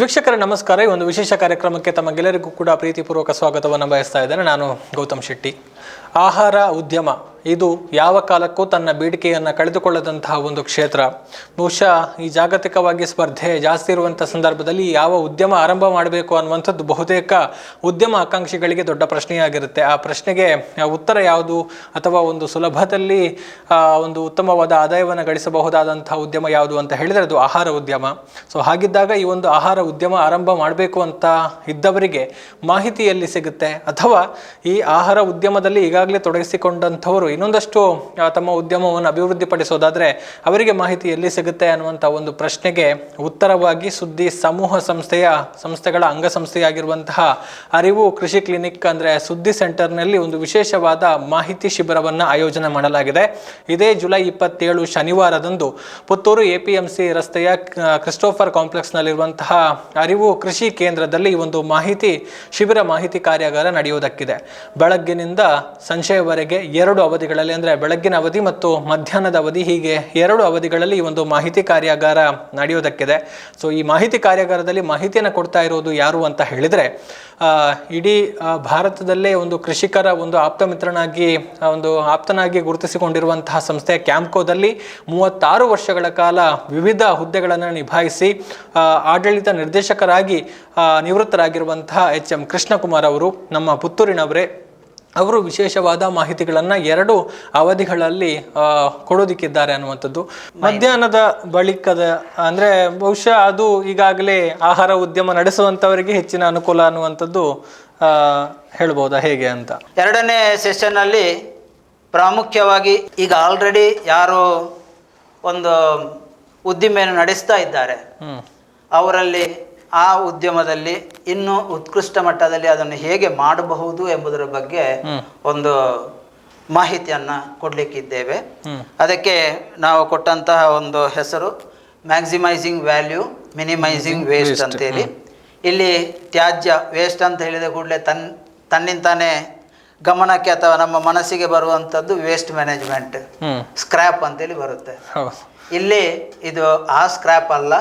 ವೀಕ್ಷಕರೇ, ನಮಸ್ಕಾರ. ಈ ಒಂದು ವಿಶೇಷ ಕಾರ್ಯಕ್ರಮಕ್ಕೆ ತಮಗೆಲ್ಲರಿಗೂ ಕೂಡ ಪ್ರೀತಿಪೂರ್ವಕ ಸ್ವಾಗತವನ್ನು ಬಯಸ್ತಾ ಇದ್ದೇನೆ. ನಾನು ಗೌತಮ್ ಶೆಟ್ಟಿ. ಆಹಾರ ಉದ್ಯಮ ಇದು ಯಾವ ಕಾಲಕ್ಕೂ ತನ್ನ ಬೇಡಿಕೆಯನ್ನು ಕಳೆದುಕೊಳ್ಳದಂತಹ ಒಂದು ಕ್ಷೇತ್ರ. ಬಹುಶಃ ಈ ಜಾಗತಿಕವಾಗಿ ಸ್ಪರ್ಧೆ ಜಾಸ್ತಿ ಇರುವಂಥ ಸಂದರ್ಭದಲ್ಲಿ ಯಾವ ಉದ್ಯಮ ಆರಂಭ ಮಾಡಬೇಕು ಅನ್ನುವಂಥದ್ದು ಬಹುತೇಕ ಉದ್ಯಮ ಆಕಾಂಕ್ಷಿಗಳಿಗೆ ದೊಡ್ಡ ಪ್ರಶ್ನೆಯಾಗಿರುತ್ತೆ. ಆ ಪ್ರಶ್ನೆಗೆ ಉತ್ತರ ಯಾವುದು ಅಥವಾ ಒಂದು ಸುಲಭದಲ್ಲಿ ಒಂದು ಉತ್ತಮವಾದ ಆದಾಯವನ್ನು ಗಳಿಸಬಹುದಾದಂತಹ ಉದ್ಯಮ ಯಾವುದು ಅಂತ ಹೇಳಿದರೆ ಅದು ಆಹಾರ ಉದ್ಯಮ. ಸೊ, ಹಾಗಿದ್ದಾಗ ಈ ಒಂದು ಆಹಾರ ಉದ್ಯಮ ಆರಂಭ ಮಾಡಬೇಕು ಅಂತ ಇದ್ದವರಿಗೆ ಮಾಹಿತಿ ಎಲ್ಲಿ ಸಿಗುತ್ತೆ. ಅಥವಾ ಈ ಆಹಾರ ಉದ್ಯಮದಲ್ಲಿ ಈಗಾಗಲೇ ತೊಡಗಿಸಿಕೊಂಡಂಥವರು ಇನ್ನೊಂದಷ್ಟು ತಮ್ಮ ಉದ್ಯಮವನ್ನು ಅಭಿವೃದ್ಧಿಪಡಿಸೋದಾದರೆ ಅವರಿಗೆ ಮಾಹಿತಿ ಎಲ್ಲಿ ಸಿಗುತ್ತೆ ಅನ್ನುವಂಥ ಒಂದು ಪ್ರಶ್ನೆಗೆ ಉತ್ತರವಾಗಿ ಸುದ್ದಿ ಸಮೂಹ ಸಂಸ್ಥೆಯ, ಸಂಸ್ಥೆಗಳ ಅಂಗಸಂಸ್ಥೆಯಾಗಿರುವಂತಹ ಅರಿವು ಕೃಷಿ ಕ್ಲಿನಿಕ್ ಅಂದರೆ ಸುದ್ದಿ ಸೆಂಟರ್ನಲ್ಲಿ ಒಂದು ವಿಶೇಷವಾದ ಮಾಹಿತಿ ಶಿಬಿರವನ್ನು ಆಯೋಜನೆ ಮಾಡಲಾಗಿದೆ. ಇದೇ ಜುಲೈ ಇಪ್ಪತ್ತೇಳು ಶನಿವಾರದಂದು Puttur A P M C ರಸ್ತೆಯ ಕ್ರಿಸ್ಟೋಫರ್ ಕ್ರಿಸ್ಟೋಫರ್ ಕಾಂಪ್ಲೆಕ್ಸ್ನಲ್ಲಿರುವಂತಹ ಅರಿವು ಕೃಷಿ ಕೇಂದ್ರದಲ್ಲಿ ಒಂದು ಮಾಹಿತಿ, ಶಿಬಿರ ಮಾಹಿತಿ ಕಾರ್ಯಾಗಾರ ನಡೆಯುವುದಕ್ಕಿದೆ. ಬೆಳಗ್ಗಿನಿಂದ ಸಂಜೆಯವರೆಗೆ ಎರಡು ಅವಧಿಗಳಲ್ಲಿ ಅಂದರೆ ಬೆಳಗ್ಗಿನ ಅವಧಿ ಮತ್ತು ಮಧ್ಯಾಹ್ನದ ಅವಧಿ ಹೀಗೆ ಎರಡು ಅವಧಿಗಳಲ್ಲಿ ಈ ಒಂದು ಮಾಹಿತಿ ಕಾರ್ಯಾಗಾರ ನಡೆಯೋದಕ್ಕಿದೆ. ಸೊ ಈ ಮಾಹಿತಿ ಕಾರ್ಯಾಗಾರದಲ್ಲಿ ಮಾಹಿತಿಯನ್ನು ಕೊಡ್ತಾ ಇರೋದು ಯಾರು ಅಂತ ಹೇಳಿದರೆ ಇಡೀ ಭಾರತದಲ್ಲೇ ಒಂದು ಕೃಷಿಕರ ಒಂದು ಆಪ್ತ ಮಿತ್ರನಾಗಿ ಒಂದು ಆಪ್ತನಾಗಿ ಗುರುತಿಸಿಕೊಂಡಿರುವಂತಹ ಸಂಸ್ಥೆ ಕ್ಯಾಂಪ್ಕೋದಲ್ಲಿ ಮೂವತ್ತಾರು ವರ್ಷಗಳ ಕಾಲ ವಿವಿಧ ಹುದ್ದೆಗಳನ್ನು ನಿಭಾಯಿಸಿ ಆಡಳಿತ ನಿರ್ದೇಶಕರಾಗಿ ನಿವೃತ್ತರಾಗಿರುವಂತಹ ಎಚ್ ಎಂ ಕೃಷ್ಣಕುಮಾರ್ ಅವರು ನಮ್ಮ ಪುತ್ತೂರಿನವರೇ ಅವರು ವಿಶೇಷವಾದ ಮಾಹಿತಿಗಳನ್ನು ಎರಡು ಅವಧಿಗಳಲ್ಲಿ ಕೊಡೋದಿಕ್ಕಿದ್ದಾರೆ ಅನ್ನುವಂಥದ್ದು. ಮಧ್ಯಾಹ್ನದ ಬಳಿಕದ ಅಂದರೆ ಬಹುಶಃ ಅದು ಈಗಾಗಲೇ ಆಹಾರ ಉದ್ಯಮ ನಡೆಸುವಂಥವರಿಗೆ ಹೆಚ್ಚಿನ ಅನುಕೂಲ ಅನ್ನುವಂಥದ್ದು ಹೇಳ್ಬೋದಾ ಹೇಗೆ ಅಂತ? ಎರಡನೇ ಸೆಷನ್ನಲ್ಲಿ ಪ್ರಾಮುಖ್ಯವಾಗಿ ಈಗ ಆಲ್ರೆಡಿ ಯಾರು ಒಂದು ಉದ್ದಿಮೆಯನ್ನು ನಡೆಸ್ತಾ ಇದ್ದಾರೆ. ಅವರಲ್ಲಿ ಆ ಉದ್ಯಮದಲ್ಲಿ ಇನ್ನೂ ಉತ್ಕೃಷ್ಟ ಮಟ್ಟದಲ್ಲಿ ಅದನ್ನು ಹೇಗೆ ಮಾಡಬಹುದು ಎಂಬುದರ ಬಗ್ಗೆ ಒಂದು ಮಾಹಿತಿಯನ್ನು ಕೊಡಲಿಕ್ಕಿದ್ದೇವೆ. ಅದಕ್ಕೆ ನಾವು ಕೊಟ್ಟಂತಹ ಒಂದು ಹೆಸರು ಮ್ಯಾಕ್ಸಿಮೈಸಿಂಗ್ ವ್ಯಾಲ್ಯೂ ಮಿನಿಮೈಸಿಂಗ್ ವೇಸ್ಟ್ ಅಂತೇಳಿ. ಇಲ್ಲಿ ತ್ಯಾಜ್ಯ ವೇಸ್ಟ್ ಅಂತ ಹೇಳಿದ ಕೂಡಲೇ ತನ್ ತನ್ನಿಂತಾನೇ ಗಮನಕ್ಕೆ ಅಥವಾ ನಮ್ಮ ಮನಸ್ಸಿಗೆ ಬರುವಂಥದ್ದು ವೇಸ್ಟ್ ಮ್ಯಾನೇಜ್ಮೆಂಟ್ ಸ್ಕ್ರ್ಯಾಪ್ ಅಂತೇಳಿ ಬರುತ್ತೆ. ಇಲ್ಲಿ ಇದು ಆ ಸ್ಕ್ರ್ಯಾಪ್ ಅಲ್ಲ.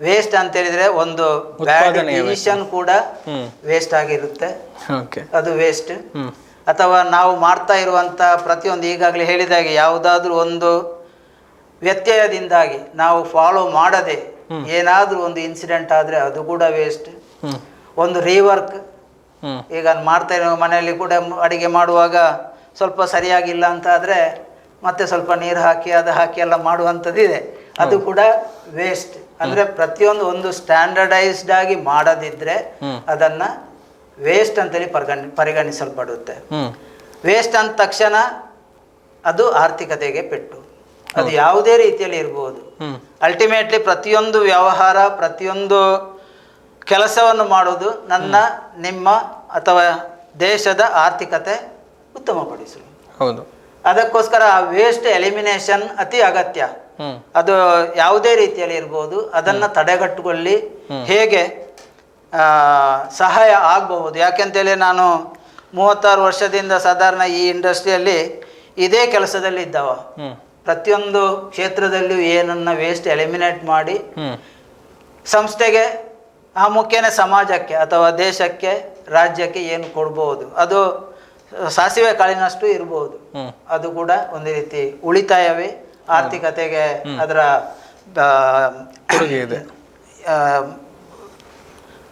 ವೇಸ್ಟ್ ಅಂತ ಹೇಳಿದ್ರೆ ಒಂದು ಡಿಸಿಷನ್ ಕೂಡ ವೇಸ್ಟ್ ಆಗಿರುತ್ತೆ. ಅದು ವೇಸ್ಟ್ ಅಥವಾ ನಾವು ಮಾಡ್ತಾ ಇರುವಂತ ಪ್ರತಿಯೊಂದು ಈಗಾಗಲೇ ಹೇಳಿದಾಗೆ ಯಾವುದಾದ್ರೂ ಒಂದು ವ್ಯತ್ಯಯದಿಂದಾಗಿ ನಾವು ಫಾಲೋ ಮಾಡದೆ ಏನಾದರೂ ಒಂದು ಇನ್ಸಿಡೆಂಟ್ ಆದರೆ ಅದು ಕೂಡ ವೇಸ್ಟ್ ಒಂದು ರೀವರ್ಕ್ ಈಗ ಮಾಡ್ತಾ ಇರೋ ಮನೆಯಲ್ಲಿ ಕೂಡ ಅಡಿಗೆ ಮಾಡುವಾಗ ಸ್ವಲ್ಪ ಸರಿಯಾಗಿಲ್ಲ ಅಂತ ಆದ್ರೆ ಮತ್ತೆ ಸ್ವಲ್ಪ ನೀರು ಹಾಕಿ ಅದು ಹಾಕಿ ಎಲ್ಲ ಮಾಡುವಂಥದ್ದು ಇದೆ ಅದು ಕೂಡ ವೇಸ್ಟ್ ಅಂದ್ರೆ ಪ್ರತಿಯೊಂದು ಒಂದು ಸ್ಟ್ಯಾಂಡರ್ಡೈಸ್ಡ್ ಆಗಿ ಮಾಡದಿದ್ದರೆ ಅದನ್ನ ವೇಸ್ಟ್ ಅಂತೇಳಿ ಪರಿಗಣ ಪರಿಗಣಿಸಲ್ಪಡುತ್ತೆ. ವೇಸ್ಟ್ ಅಂದ ತಕ್ಷಣ ಅದು ಆರ್ಥಿಕತೆಗೆ ಪೆಟ್ಟು. ಅದು ಯಾವುದೇ ರೀತಿಯಲ್ಲಿ ಇರ್ಬೋದು. ಅಲ್ಟಿಮೇಟ್ಲಿ ಪ್ರತಿಯೊಂದು ವ್ಯವಹಾರ ಪ್ರತಿಯೊಂದು ಕೆಲಸವನ್ನು ಮಾಡುವುದು ನನ್ನ ನಿಮ್ಮ ಅಥವಾ ದೇಶದ ಆರ್ಥಿಕತೆ ಉತ್ತಮಪಡಿಸಲು. ಹೌದು. ಅದಕ್ಕೋಸ್ಕರ ವೇಸ್ಟ್ ಎಲಿಮಿನೇಷನ್ ಅತಿ ಅಗತ್ಯ. ಅದು ಯಾವುದೇ ರೀತಿಯಲ್ಲಿ ಇರ್ಬೋದು ಅದನ್ನು ತಡೆಗಟ್ಟುಕೊಳ್ಳಿ. ಹೇಗೆ? ಸಹಾಯ ಆಗಬಹುದು. ಯಾಕೆಂತೇಳಿ ನಾನು ಮೂವತ್ತಾರು ವರ್ಷದಿಂದ ಸಾಧಾರಣ ಈ ಇಂಡಸ್ಟ್ರಿಯಲ್ಲಿ ಇದೇ ಕೆಲಸದಲ್ಲಿ ಇದ್ದವ. ಪ್ರತಿಯೊಂದು ಕ್ಷೇತ್ರದಲ್ಲಿಯೂ ಏನನ್ನ ವೇಸ್ಟ್ ಎಲಿಮಿನೇಟ್ ಮಾಡಿ ಸಂಸ್ಥೆಗೆ ಆ ಮುಖ್ಯನೇ ಸಮಾಜಕ್ಕೆ ಅಥವಾ ದೇಶಕ್ಕೆ ರಾಜ್ಯಕ್ಕೆ ಏನು ಕೊಡ್ಬೋದು. ಅದು ಸಾಸಿವೆ ಕಾಳಿನಷ್ಟು ಇರಬಹುದು ಅದು ಕೂಡ ಒಂದು ರೀತಿ ಉಳಿತಾಯವೇ ಆರ್ಥಿಕತೆಗೆ ಅದರ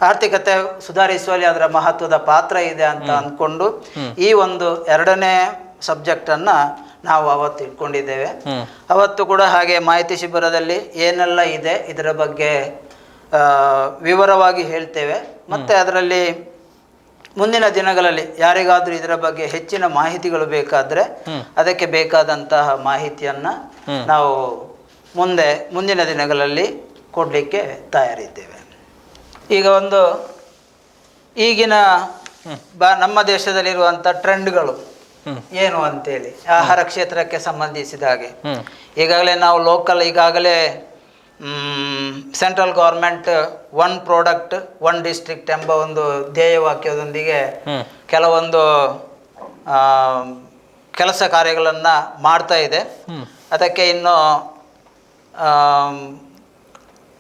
ಆರ್ಥಿಕತೆ ಸುಧಾರಿಸುವಲ್ಲಿ ಅದರ ಮಹತ್ವದ ಪಾತ್ರ ಇದೆ ಅಂತ ಅಂದ್ಕೊಂಡು ಈ ಒಂದು ಎರಡನೇ ಸಬ್ಜೆಕ್ಟನ್ನು ನಾವು ಅವತ್ತು ಇಟ್ಕೊಂಡಿದ್ದೇವೆ. ಅವತ್ತು ಕೂಡ ಹಾಗೆ ಮಾಹಿತಿ ಶಿಬಿರದಲ್ಲಿ ಏನೆಲ್ಲ ಇದೆ ಇದರ ಬಗ್ಗೆ ವಿವರವಾಗಿ ಹೇಳ್ತೇವೆ. ಮತ್ತೆ ಅದರಲ್ಲಿ ಮುಂದಿನ ದಿನಗಳಲ್ಲಿ ಯಾರಿಗಾದರೂ ಇದರ ಬಗ್ಗೆ ಹೆಚ್ಚಿನ ಮಾಹಿತಿಗಳು ಬೇಕಾದರೆ ಅದಕ್ಕೆ ಬೇಕಾದಂತಹ ಮಾಹಿತಿಯನ್ನು ನಾವು ಮುಂದೆ ಮುಂದಿನ ದಿನಗಳಲ್ಲಿ ಕೊಡಲಿಕ್ಕೆ ತಯಾರಿದ್ದೇವೆ. ಈಗ ಒಂದು ಈಗಿನ ಬ ನಮ್ಮ ದೇಶದಲ್ಲಿರುವಂಥ ಟ್ರೆಂಡ್ಗಳು. ಏನು ಅಂತೇಳಿ? ಆಹಾರ ಕ್ಷೇತ್ರಕ್ಕೆ ಸಂಬಂಧಿಸಿದ ಹಾಗೆ. ಈಗಾಗಲೇ ನಾವು ಲೋಕಲ್ ಈಗಾಗಲೇ central government one product one district ಎಂಬ ಒಂದು ಧ್ಯೇಯವಾಕ್ಯದೊಂದಿಗೆ ವಾಕ್ಯದೊಂದಿಗೆ ಕೆಲವೊಂದು ಕೆಲಸ ಕಾರ್ಯಗಳನ್ನು ಮಾಡ್ತಾ ಇದೆ. ಅದಕ್ಕೆ ಇನ್ನು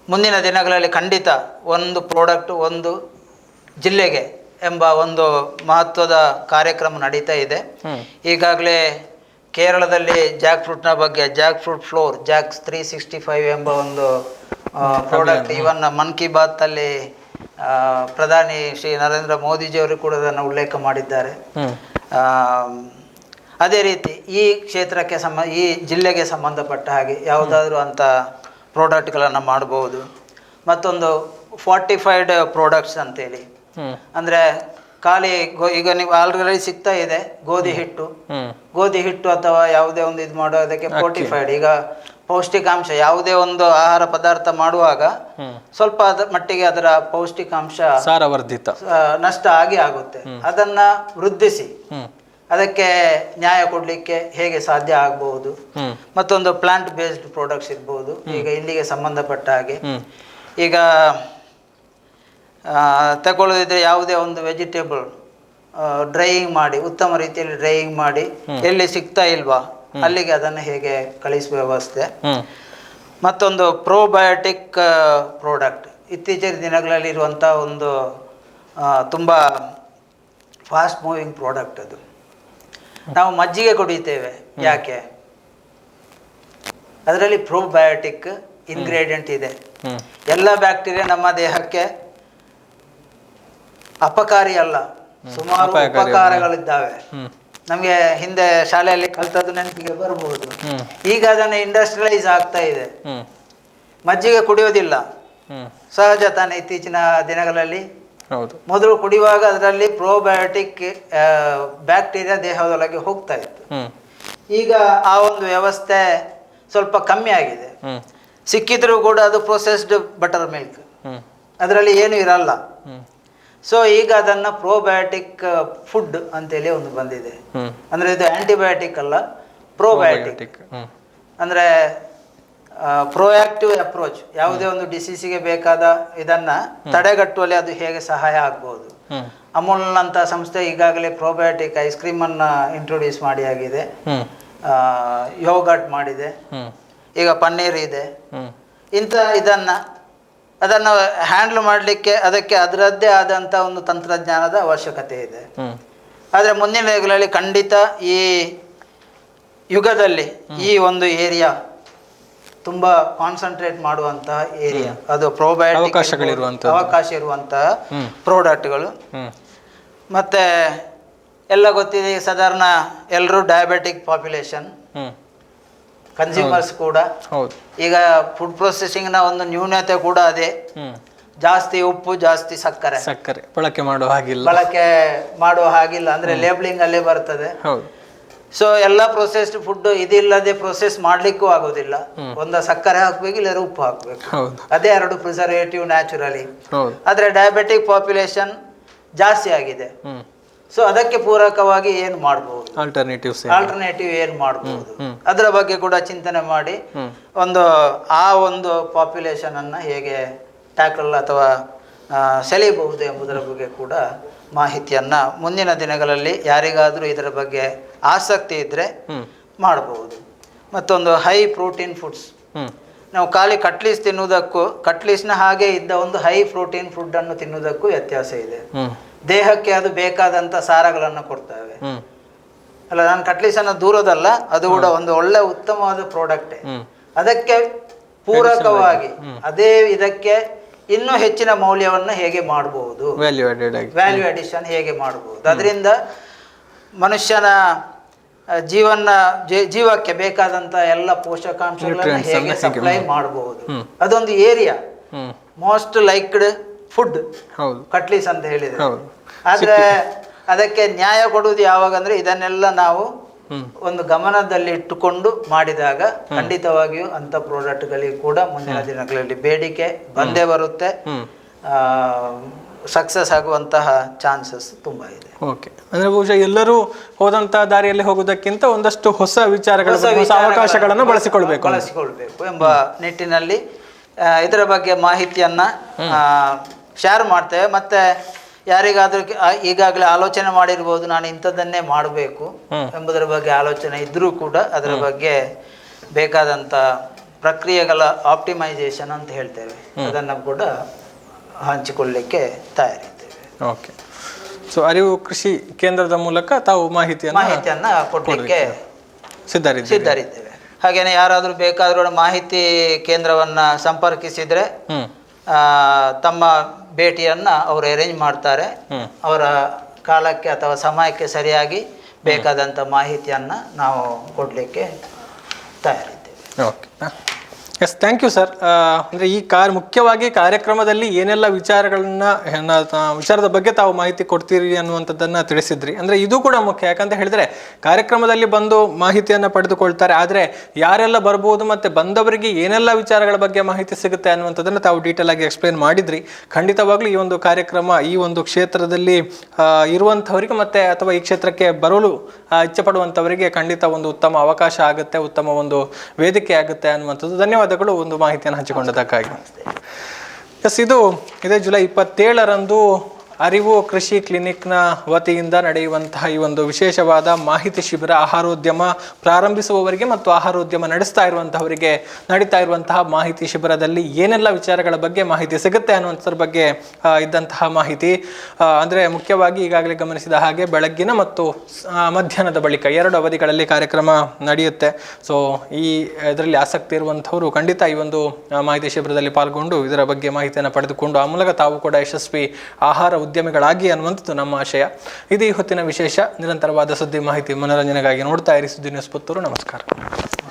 ಮುಂದಿನ ದಿನಗಳಲ್ಲಿ ಖಂಡಿತ ಒಂದು ಪ್ರಾಡಕ್ಟ್ ಒಂದು ಜಿಲ್ಲೆಗೆ ಎಂಬ ಒಂದು ಮಹತ್ವದ ಕಾರ್ಯಕ್ರಮ ನಡೀತಾ ಇದೆ. ಈಗಾಗಲೇ ಕೇರಳದಲ್ಲಿ ಜಾಕ್ ಫ್ರೂಟ್ನ ಬಗ್ಗೆ jack fruit flour Jacks three sixty five ಎಂಬ ಒಂದು ಪ್ರಾಡಕ್ಟ್ ಇವನ್ ಮನ್ ಕಿ ಬಾತಲ್ಲಿ ಪ್ರಧಾನಿ ಶ್ರೀ ನರೇಂದ್ರ ಮೋದಿಜಿಯವರು ಕೂಡ ಅದನ್ನು ಉಲ್ಲೇಖ ಮಾಡಿದ್ದಾರೆ. ಅದೇ ರೀತಿ ಈ ಕ್ಷೇತ್ರಕ್ಕೆ ಸಂಬಂಧ ಈ ಜಿಲ್ಲೆಗೆ ಸಂಬಂಧಪಟ್ಟ ಹಾಗೆ ಯಾವುದಾದ್ರೂ ಅಂತ ಪ್ರಾಡಕ್ಟ್ಗಳನ್ನು ಮಾಡಬಹುದು ಮತ್ತೊಂದು ಫಾರ್ಟಿಫೈಡ್ ಪ್ರಾಡಕ್ಟ್ಸ್ ಅಂತೇಳಿ. ಅಂದರೆ ಖಾಲಿ ಗೋ ಈಗ ನೀವು ಆಲ್ರೆಡಿ ಸಿಗ್ತಾ ಇದೆ ಗೋಧಿ ಹಿಟ್ಟು. ಗೋಧಿ ಹಿಟ್ಟು ಅಥವಾ ಯಾವುದೇ ಒಂದು ಇದು ಮಾಡೋದಕ್ಕೆ ಫೋರ್ಟಿಫೈಡ್ ಈಗ ಪೌಷ್ಟಿಕಾಂಶ ಯಾವುದೇ ಒಂದು ಆಹಾರ ಪದಾರ್ಥ ಮಾಡುವಾಗ ಸ್ವಲ್ಪ ಮಟ್ಟಿಗೆ ಅದರ ಪೌಷ್ಟಿಕಾಂಶ ಸಾರವರ್ಧಿತ. ನಷ್ಟ ಆಗಿ ಆಗುತ್ತೆ. ಅದನ್ನ ವೃದ್ಧಿಸಿ. ಅದಕ್ಕೆ ನ್ಯಾಯ ಕೊಡಲಿಕ್ಕೆ ಹೇಗೆ ಸಾಧ್ಯ ಆಗಬಹುದು ಮತ್ತೊಂದು ಪ್ಲಾಂಟ್ ಬೇಸ್ಡ್ ಪ್ರಾಡಕ್ಟ್ಸ್ ಇರ್ಬೋದು ಈಗ ಇಲ್ಲಿಗೆ ಸಂಬಂಧಪಟ್ಟ ಹಾಗೆ. ಈಗ ತಗೊಳ್ಳೋದಿದ್ರೆ ಯಾವುದೇ ಒಂದು ವೆಜಿಟೇಬಲ್ ಡ್ರೈಯಿಂಗ್ ಮಾಡಿ ಉತ್ತಮ ರೀತಿಯಲ್ಲಿ ಡ್ರೈಯಿಂಗ್ ಮಾಡಿ ಎಲ್ಲಿ ಸಿಗ್ತಾ ಇಲ್ವಾ ಅಲ್ಲಿಗೆ ಅದನ್ನು ಹೇಗೆ ಕಳಿಸುವ ವ್ಯವಸ್ಥೆ. ಮತ್ತೊಂದು ಪ್ರೋಬಯೋಟಿಕ್ ಪ್ರಾಡಕ್ಟ್ ಇತ್ತೀಚಿನ ದಿನಗಳಲ್ಲಿ ಇರುವಂಥ ಒಂದು ತುಂಬ ಫಾಸ್ಟ್ ಮೂವಿಂಗ್ ಪ್ರಾಡಕ್ಟ್ ಅದು. ನಾವು ಮಜ್ಜಿಗೆ ಕುಡಿತೇವೆ ಯಾಕೆ? ಅದರಲ್ಲಿ ಪ್ರೋಬಯೋಟಿಕ್ ಇಂಗ್ರೀಡಿಯೆಂಟ್ ಇದೆ. ಎಲ್ಲ ಬ್ಯಾಕ್ಟೀರಿಯಾ ನಮ್ಮ ದೇಹಕ್ಕೆ ಅಪಕಾರಿ ಅಲ್ಲ. ಸುಮಾರು. ಉಪಕಾರಗಳಿದ್ದಾವೆ. ನಮಗೆ ಹಿಂದೆ ಶಾಲೆಯಲ್ಲಿ ಕಲ್ತದ್ದು ನೆನಪಿಗೆ ಬರಬಹುದು. ಈಗ ಅದನ್ನು ಇಂಡಸ್ಟ್ರಿಯಲೈಸ್ ಆಗ್ತಾ ಇದೆ. ಮಜ್ಜಿಗೆ ಕುಡಿಯೋದಿಲ್ಲ. ಸಹಜ ತಾನೆ ಇತ್ತೀಚಿನ ದಿನಗಳಲ್ಲಿ. ಮೊದಲು ಕುಡಿಯುವಾಗ ಅದರಲ್ಲಿ ಪ್ರೋಬಯೋಟಿಕ್ ಬ್ಯಾಕ್ಟೀರಿಯಾ ದೇಹದೊಳಗೆ ಹೋಗ್ತಾ ಇತ್ತು. ಈಗ ಆ ಒಂದು ವ್ಯವಸ್ಥೆ ಸ್ವಲ್ಪ ಕಮ್ಮಿ ಆಗಿದೆ. ಸಿಕ್ಕಿದ್ರೂ ಕೂಡ ಅದು ಪ್ರೊಸೆಸ್ಡ್ ಬಟರ್ ಮಿಲ್ಕ್ ಅದರಲ್ಲಿ ಏನು ಇರಲ್ಲ. ಸೊ ಈಗ ಅದನ್ನ ಪ್ರೋಬಯೋಟಿಕ್ ಫುಡ್ ಅಂತೇಳಿ ಒಂದು ಬಂದಿದೆ. ಅಂದ್ರೆ ಇದು ಆಂಟಿಬಯೋಟಿಕ್ ಅಲ್ಲ ಪ್ರೋಬಯೋಟಿಕ್ ಅಂದ್ರೆ ಪ್ರೋಯಾಕ್ಟಿವ್ ಅಪ್ರೋಚ್ ಯಾವುದೇ ಒಂದು ಡಿಸೀಸಿಗೆ ಬೇಕಾದ ಇದನ್ನ ತಡೆಗಟ್ಟುವಲ್ಲಿ ಅದು ಹೇಗೆ ಸಹಾಯ ಆಗ್ಬೋದು. ಅಮೂಲ್ ಅಮೂಲ್ನಂಥ ಸಂಸ್ಥೆ ಈಗಾಗಲೇ ಪ್ರೋಬಯೋಟಿಕ್ ಐಸ್ ಕ್ರೀಮನ್ನು ಇಂಟ್ರೊಡ್ಯೂಸ್ ಮಾಡಿ ಆಗಿದೆ. ಯೋಗಟ್ ಮಾಡಿದೆ. ಈಗ ಪನ್ನೀರ್ ಇದೆ. ಇಂಥ ಇದನ್ನು ಅದನ್ನು ಹ್ಯಾಂಡಲ್ ಮಾಡಲಿಕ್ಕೆ ಅದಕ್ಕೆ ಅದರದ್ದೇ ಆದಂಥ ಒಂದು ತಂತ್ರಜ್ಞಾನದ ಅವಶ್ಯಕತೆ ಇದೆ. ಆದರೆ ಮುಂದಿನ ದಿನಗಳಲ್ಲಿ ಖಂಡಿತ ಈ ಯುಗದಲ್ಲಿ ಈ ಒಂದು ಏರಿಯಾ ತುಂಬ ಕಾನ್ಸಂಟ್ರೇಟ್ ಮಾಡುವಂತಹ ಏರಿಯಾ. ಅದು ಪ್ರೋಬಯೋಟಿಕ್. ಅವಕಾಶ ಇರುವಂತಹ. ಪ್ರಾಡಕ್ಟ್ಗಳು ಮತ್ತೆ ಎಲ್ಲ ಗೊತ್ತಿದೆ ಸಾಧಾರಣ ಎಲ್ಲರೂ ಡಯಾಬೆಟಿಕ್ ಪಾಪ್ಯುಲೇಷನ್ ಕನ್ಸ್ಯೂಮರ್ಸ್ ಕೂಡ. ಹೌದು. ಈಗ ಫುಡ್ ಪ್ರೊಸೆಸಿಂಗ್ನ ಒಂದು ನ್ಯೂನತೆ ಕೂಡ ಅದೇ. ಹ್ಮ್. ಜಾಸ್ತಿ ಉಪ್ಪು ಜಾಸ್ತಿ ಸಕ್ಕರೆ. ಸಕ್ಕರೆ. ಬಳಕೆ ಮಾಡುವ ಹಾಗಿಲ್ಲ. ಬಳಕೆ ಮಾಡುವ ಹಾಗಿಲ್ಲ. ಅಂದ್ರೆ ಲೇಬ್ಲಿಂಗ್ ಅಲ್ಲೇ ಬರ್ತದೆ. ಹೌದು. ಸೊ ಎಲ್ಲ ಪ್ರೊಸೆಸ್ಡ್ ಫುಡ್ ಇದಿಲ್ಲದೆ ಪ್ರೊಸೆಸ್ ಮಾಡ್ಲಿಕ್ಕೂ ಆಗೋದಿಲ್ಲ. ಒಂದ ಸಕ್ಕರೆ ಹಾಕ್ಬೇಕು ಇಲ್ಲ ಉಪ್ಪು ಹಾಕ್ಬೇಕು. ಹೌದು. ಅದೇ ಎರಡು ಪ್ರಿಸರ್ವೇಟಿವ್ ನ್ಯಾಚುರಲಿ ಹೌದು. ಆದ್ರೆ ಡಯಾಬೆಟಿಕ್ ಪಾಪ್ಯುಲೇಷನ್ ಜಾಸ್ತಿ ಆಗಿದೆ. ಹ್ಮ್. ಸೊ ಅದಕ್ಕೆ ಪೂರಕವಾಗಿ ಏನು ಮಾಡ್ಬೋದು? ಆಲ್ಟರ್ನೇಟಿವ್ಸ್ ಆಲ್ಟರ್ನೇಟಿವ್ ಏನು ಮಾಡಬಹುದು ಅದರ ಬಗ್ಗೆ ಕೂಡ ಚಿಂತನೆ ಮಾಡಿ ಒಂದು ಆ ಒಂದು ಪಾಪ್ಯುಲೇಷನ್ ಅನ್ನ ಹೇಗೆ ಟ್ಯಾಕಲ್ ಅಥವಾ ಸೆಳೆಯಬಹುದು ಎಂಬುದರ ಬಗ್ಗೆ ಕೂಡ ಮಾಹಿತಿಯನ್ನ ಮುಂದಿನ ದಿನಗಳಲ್ಲಿ ಯಾರಿಗಾದರೂ ಇದರ ಬಗ್ಗೆ ಆಸಕ್ತಿ ಇದ್ದರೆ ಮಾಡಬಹುದು ಮತ್ತೊಂದು ಹೈ ಪ್ರೋಟೀನ್ ಫುಡ್ಸ್ ನಾವು ಖಾಲಿ ಕಟ್ಲೀಸ್ ತಿನ್ನುವುದಕ್ಕೂ ಕಟ್ಲೀಸ್ನ ಹಾಗೆ ಇದ್ದ ಒಂದು ಹೈ ಪ್ರೋಟೀನ್ ಫುಡ್ ಅನ್ನು ತಿನ್ನುವುದಕ್ಕೂ ವ್ಯತ್ಯಾಸ ಇದೆ. ದೇಹಕ್ಕೆ ಅದು ಬೇಕಾದಂಥ ಸಾರಗಳನ್ನು ಕೊಡ್ತವೆ. ಅಲ್ಲ ನಾನು ಕಟ್ಲೀಸ್ ಅನ್ನೋ ದೂರದಲ್ಲ ಅದು ಕೂಡ ಒಂದು ಒಳ್ಳೆ ಉತ್ತಮವಾದ ಪ್ರಾಡಕ್ಟ್ ಅದಕ್ಕೆ ಪೂರಕವಾಗಿ ಅದೇ ಇದಕ್ಕೆ ಇನ್ನೂ ಹೆಚ್ಚಿನ ಮೌಲ್ಯವನ್ನು ಹೇಗೆ ಮಾಡಬಹುದು ವ್ಯಾಲ್ಯೂ ವ್ಯಾಲ್ಯೂ ಅಡಿಷನ್ ಹೇಗೆ ಮಾಡಬಹುದು ಅದರಿಂದ ಮನುಷ್ಯನ ಜೀವನ ಜೀವಕ್ಕೆ ಬೇಕಾದಂತ ಎಲ್ಲ ಪೋಷಕಾಂಶಗಳನ್ನು ಹೇಗೆ ಸಪ್ಲೈ ಮಾಡಬಹುದು. ಅದೊಂದು area most liked food cutlets ಅಂತ ಹೇಳಿದ್ರೆ. ಆದ್ರೆ ಅದಕ್ಕೆ ನ್ಯಾಯ ಕೊಡುವುದು ಯಾವಾಗ ಅಂದ್ರೆ ಇದನ್ನೆಲ್ಲ ನಾವು ಒಂದು ಗಮನದಲ್ಲಿ ಇಟ್ಟುಕೊಂಡು ಮಾಡಿದಾಗ ಖಂಡಿತವಾಗಿಯೂ ಅಂಥ ಪ್ರಾಡಕ್ಟ್ಗಳಿಗೆ ಕೂಡ ಮುಂದಿನ ದಿನಗಳಲ್ಲಿ ಬೇಡಿಕೆ ಬಂದೇ ಬರುತ್ತೆ. ಸಕ್ಸಸ್ ಆಗುವಂತಹ ಚಾನ್ಸಸ್ ತುಂಬ ಇದೆ. ಓಕೆ. ಅಂದ್ರೆ ಬಹುಶಃ ಎಲ್ಲರೂ ಹೋದಂತ ದಾರಿಯಲ್ಲಿ ಹೋಗುವುದಕ್ಕಿಂತ ಒಂದಷ್ಟು ಹೊಸ ವಿಚಾರಗಳು ಅವಕಾಶಗಳನ್ನು ಬಳಸಿಕೊಳ್ಬೇಕು. ಅಂತ. ಬಳಸಿಕೊಳ್ಬೇಕು ಎಂಬ ನಿಟ್ಟಿನಲ್ಲಿ ಇದರ ಬಗ್ಗೆ ಮಾಹಿತಿಯನ್ನ ಶೇರ್ ಮಾಡ್ತೇವೆ. ಮತ್ತೆ ಯಾರಿಗಾದ್ರೂ ಈಗಾಗಲೇ ಆಲೋಚನೆ ಮಾಡಿರ್ಬೋದು ನಾನು ಇಂಥದ್ದನ್ನೇ ಮಾಡಬೇಕು ಎಂಬುದರ ಬಗ್ಗೆ ಆಲೋಚನೆ ಇದ್ರೂ ಕೂಡ ಅದರ ಬಗ್ಗೆ ಬೇಕಾದಂಥ ಪ್ರಕ್ರಿಯೆಗಳ ಆಪ್ಟಿಮೈಸೇಷನ್ ಅಂತ ಹೇಳ್ತೇವೆ. ಅದನ್ನು ಕೂಡ ಹಂಚಿಕೊಳ್ಳಲಿಕ್ಕೆ ತಯಾರಿದ್ದೇವೆ. ಓಕೆ. ಸೊ ಅರಿವು ಕೃಷಿ ಕೇಂದ್ರದ ಮೂಲಕ ತಾವು ಮಾಹಿತಿಯನ್ನು ಮಾಹಿತಿಯನ್ನು ಕೊಡಲಿಕ್ಕೆ ಸಿದ್ಧರಿದ್ದೇವೆ ಸಿದ್ಧರಿದ್ದೇವೆ. ಹಾಗೆಯೇ ಯಾರಾದರೂ ಬೇಕಾದರೂ ಮಾಹಿತಿ ಕೇಂದ್ರವನ್ನು ಸಂಪರ್ಕಿಸಿದರೆ ತಮ್ಮ ಭೇಟಿಯನ್ನು ಅವರು ಅರೇಂಜ್ ಮಾಡ್ತಾರೆ. ಅವರ ಕಾಲಕ್ಕೆ ಅಥವಾ ಸಮಯಕ್ಕೆ ಸರಿಯಾಗಿ ಬೇಕಾದಂಥ ಮಾಹಿತಿಯನ್ನು ನಾವು ಕೊಡಲಿಕ್ಕೆ ತಯಾರಿದ್ದೇವೆ. Okay. Yes thank you sir ಅಂದರೆ ಈ ಕಾರ್ ಮುಖ್ಯವಾಗಿ ಕಾರ್ಯಕ್ರಮದಲ್ಲಿ ಏನೆಲ್ಲ ವಿಚಾರಗಳನ್ನ ವಿಚಾರದ ಬಗ್ಗೆ ತಾವು ಮಾಹಿತಿ ಕೊಡ್ತೀರಿ ಅನ್ನುವಂಥದ್ದನ್ನು ತಿಳಿಸಿದ್ರಿ. ಅಂದರೆ ಇದು ಕೂಡ ಮುಖ್ಯ. ಯಾಕಂತ ಹೇಳಿದ್ರೆ ಕಾರ್ಯಕ್ರಮದಲ್ಲಿ ಬಂದು ಮಾಹಿತಿಯನ್ನು ಪಡೆದುಕೊಳ್ತಾರೆ. ಆದರೆ ಯಾರೆಲ್ಲ ಬರ್ಬೋದು ಮತ್ತು ಬಂದವರಿಗೆ ಏನೆಲ್ಲ ವಿಚಾರಗಳ ಬಗ್ಗೆ ಮಾಹಿತಿ ಸಿಗುತ್ತೆ ಅನ್ನುವಂಥದ್ದನ್ನು ತಾವು ಡೀಟೇಲ್ ಆಗಿ ಎಕ್ಸ್ಪ್ಲೇನ್ ಮಾಡಿದ್ರಿ. ಖಂಡಿತವಾಗ್ಲೂ ಈ ಒಂದು ಕಾರ್ಯಕ್ರಮ ಈ ಒಂದು ಕ್ಷೇತ್ರದಲ್ಲಿ ಇರುವಂಥವರಿಗೆ ಮತ್ತೆ ಅಥವಾ ಈ ಕ್ಷೇತ್ರಕ್ಕೆ ಬರಲು ಆ, ಇಚ್ಛೆ ಪಡುವಂಥವರಿಗೆ ಖಂಡಿತ ಒಂದು ಉತ್ತಮ ಅವಕಾಶ ಆಗುತ್ತೆ ಉತ್ತಮ ಒಂದು ವೇದಿಕೆ ಆಗುತ್ತೆ ಅನ್ನುವಂಥದ್ದು. ಧನ್ಯವಾದಗಳು. ಒಂದು ಮಾಹಿತಿಯನ್ನು ಹಂಚಿಕೊಂಡದಕ್ಕಾಗಿ. ಎಸ್ ಇದು ಇದೇ ಜುಲೈ ಇಪ್ಪತ್ತೇಳರಂದು ಅರಿವು ಕೃಷಿ ಕ್ಲಿನಿಕ್ನ ವತಿಯಿಂದ ನಡೆಯುವಂತಹ ಈ ಒಂದು ವಿಶೇಷವಾದ ಮಾಹಿತಿ ಶಿಬಿರ ಆಹಾರೋದ್ಯಮ ಪ್ರಾರಂಭಿಸುವವರಿಗೆ ಮತ್ತು ಆಹಾರೋದ್ಯಮ ನಡೆಸ್ತಾ ಇರುವಂತಹವರಿಗೆ ನಡೀತಾ ಇರುವಂತಹ ಮಾಹಿತಿ ಶಿಬಿರದಲ್ಲಿ ಏನೆಲ್ಲ ವಿಚಾರಗಳ ಬಗ್ಗೆ ಮಾಹಿತಿ ಸಿಗುತ್ತೆ ಅನ್ನುವಂಥದ್ರ ಬಗ್ಗೆ ಇದ್ದಂತಹ ಮಾಹಿತಿ ಅಂದರೆ ಮುಖ್ಯವಾಗಿ ಈಗಾಗಲೇ ಗಮನಿಸಿದ ಹಾಗೆ ಬೆಳಗ್ಗಿನ ಮತ್ತು ಮಧ್ಯಾಹ್ನದ ಬಳಿಕ ಎರಡು ಅವಧಿಗಳಲ್ಲಿ ಕಾರ್ಯಕ್ರಮ ನಡೆಯುತ್ತೆ. ಸೊ ಈ, ಇದರಲ್ಲಿ ಆಸಕ್ತಿ ಇರುವಂಥವರು ಖಂಡಿತ ಈ ಒಂದು ಮಾಹಿತಿ ಶಿಬಿರದಲ್ಲಿ ಪಾಲ್ಗೊಂಡು ಇದರ ಬಗ್ಗೆ ಮಾಹಿತಿಯನ್ನು ಪಡೆದುಕೊಂಡು ಆ ಮೂಲಕ ತಾವು ಕೂಡ ಯಶಸ್ವಿ ಆಹಾರ ಉದ್ಯಮಿಗಳಾಗಿ ಅನ್ನುವಂಥದ್ದು ನಮ್ಮ ಆಶಯ. ಇದು ಹೊತ್ತಿನ ವಿಶೇಷ. ನಿರಂತರವಾದ ಸುದ್ದಿ ಮಾಹಿತಿ ಮನೋರಂಜನೆಗಾಗಿ ನೋಡ್ತಾ ಇರಿ. ಸುದ್ದಿ ನ್ಯೂಸ್ ನಮಸ್ಕಾರ.